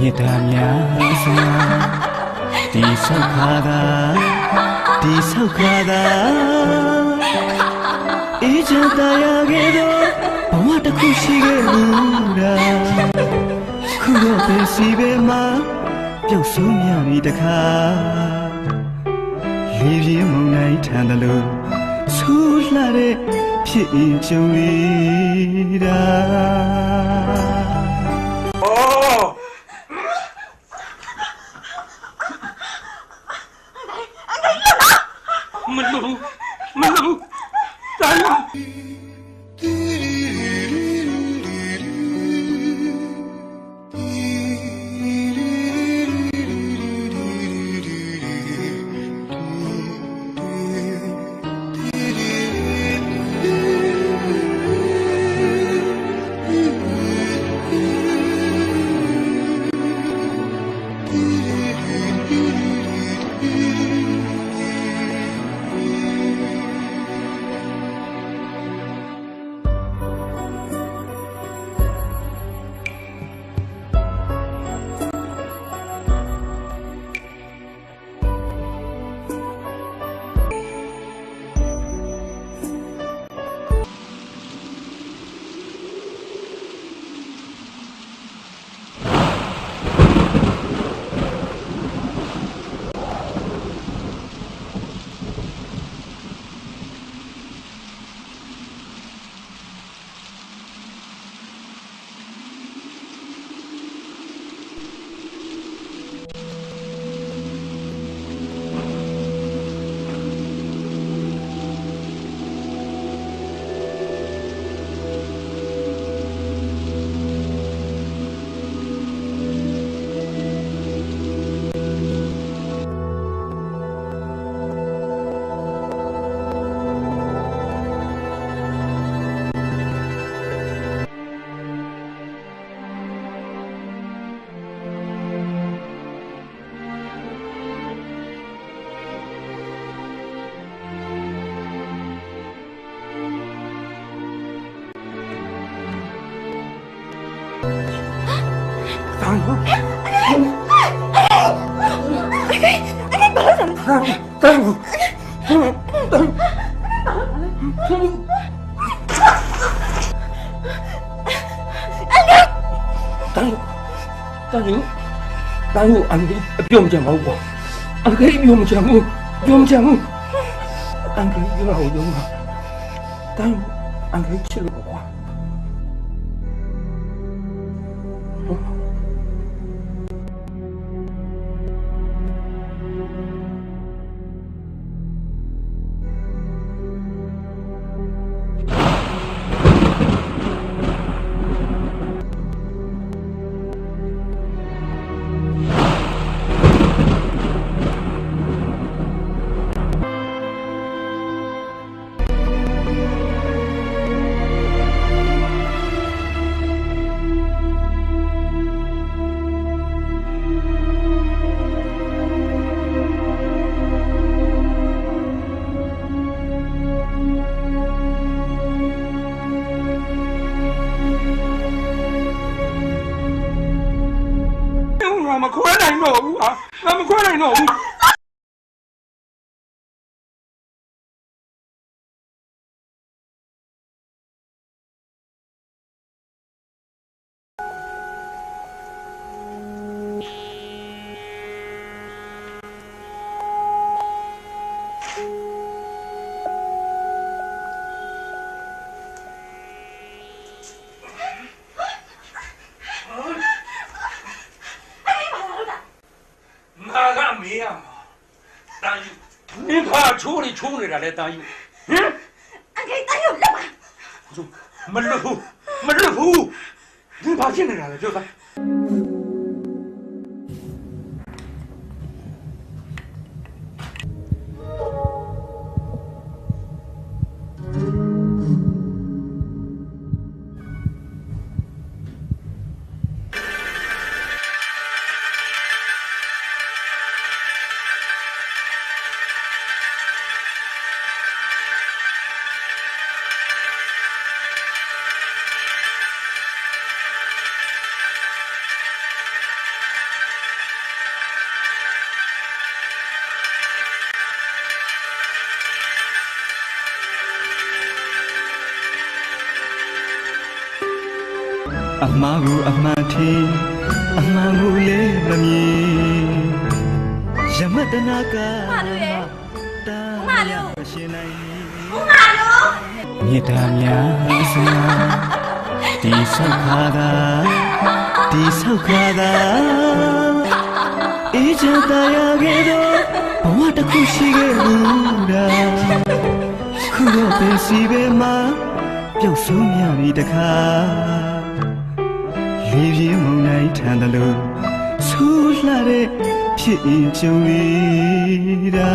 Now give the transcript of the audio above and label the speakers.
Speaker 1: မေတ္တာများစွာဒီဆောက်ခါသာဒီဆောက်ခါသာအေးချမ်းသာရခဲ့တော့ဘဝတစ်ခုရှိခဲ့ဘူးလားခုတော့ပဲစီပဲမှာပြုတ်ဆုံးရပြီတခါလေပြင်းမုန်တိုင်းထန်တယ်လို့ဆူလှတဲ့ဖြစ်ရင်ကြုံရတာ
Speaker 2: မ ምን ነው ምን တိုင်းတိုင်းတိုင်းတိုင်းတိုင်းကိုအန်ဒီအပြုံးကြမဟုတ် ဘူးအန်က တန်ယူနင်ဖာချိုးနေချိုးနေတာလဲတန်ယူဟင်
Speaker 3: အန်ကေတိုင်းကိုလက်ပါ
Speaker 2: မလွတ်ဘူးမလွတ်ဘူး
Speaker 1: အမှားကိုအမှန်ထင်အမှန်ကိုလည်းမမြင်ယမတနာကတာမရှင်နိုင်မြေတာများစနာဒီဆောက်ခါသာဒီဆောက်ခါသာအေးချမ်းသာရခဲ့တော့ဘဝတစ်ခုရှိခဲ့ဘူးတာခုတော့ပဲစီပဲမှာပျောက်ဆုံးရပြီတခါ ရွေပြင်းမုန်တိုင်းထန်တယ်လို့ဆူလှတဲ့ဖြစ်ရင်ကြုံရတာ